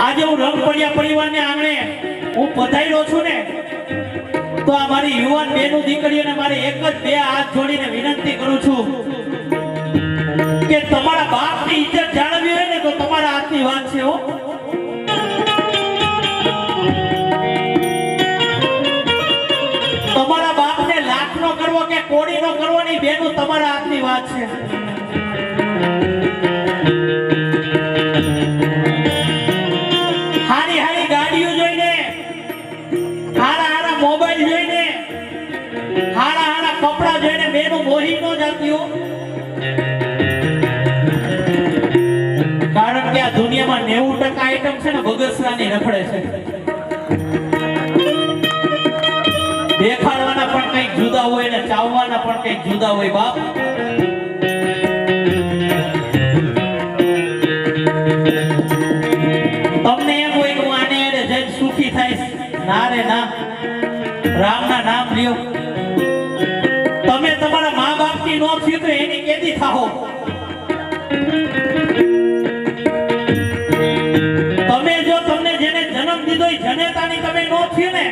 આજે હું રંગપડિયા પરિવારને આંગણે હું પધાર્યો છું ને, તો આ મારી યુવાન બેનું દીકરીઓને મારે એક જ બે હાથ જોડીને વિનંતી કરું છું કે તમારા બાપની ઇજ્જત જાળવવી હોય ને તો તમારા હાથની વાત છે હો. તમારા બાપને લાખનો કરવો કે કોડીનો કરવો ની બેનું તમારા હાથની વાત છે. બેનું મોહી ન કારણ કે આ દુનિયામાં નેવું ટકા આઈટમ છે ને બગસરાની રખડે છે. દેખાડવાના પણ કંઈક જુદા હોય ને ચાવવાના પણ કંઈક જુદા હોય બાપ. તમને એમ હોય કે હું આને એને જઈને સુખી થઈશ? ના રે ના. રામના નામ લ્યો. નો થયું તો એની કેદી થાહો? તમે જો તમને જેને જન્મ દીધો એ જનેતાની તમે નો થયું ને,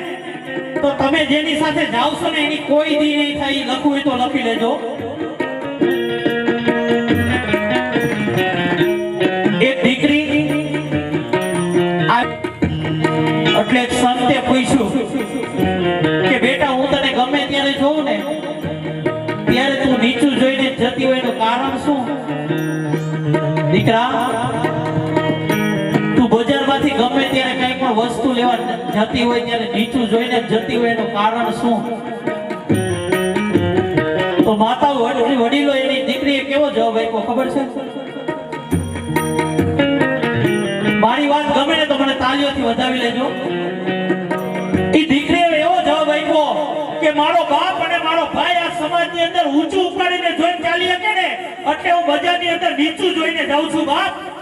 તો તમે જેની સાથે જાવશો ને એની કોઈ દી નહીં થાય લખવું હોય તો લખી લેજો. કારણ શું? દીકરા, તું બજારમાંથી ગમે ત્યારે કઈ પણ વસ્તુ લેવા જતી હોય ત્યારે નીચું જોઈને જતી હોય એનું કારણ શું? તો માતા વડ- વડીલો, એની દીકરીએ કેવો જવાબ આપ્યો ખબર છે? મારી વાત ગમે ને તો મને તાલીઓથી વધાવી લેજો. એ દીકરીએ એવો જવાબ આપ્યો કે મારો અંદર નીચું જોઈને જાઉં છું બાપ.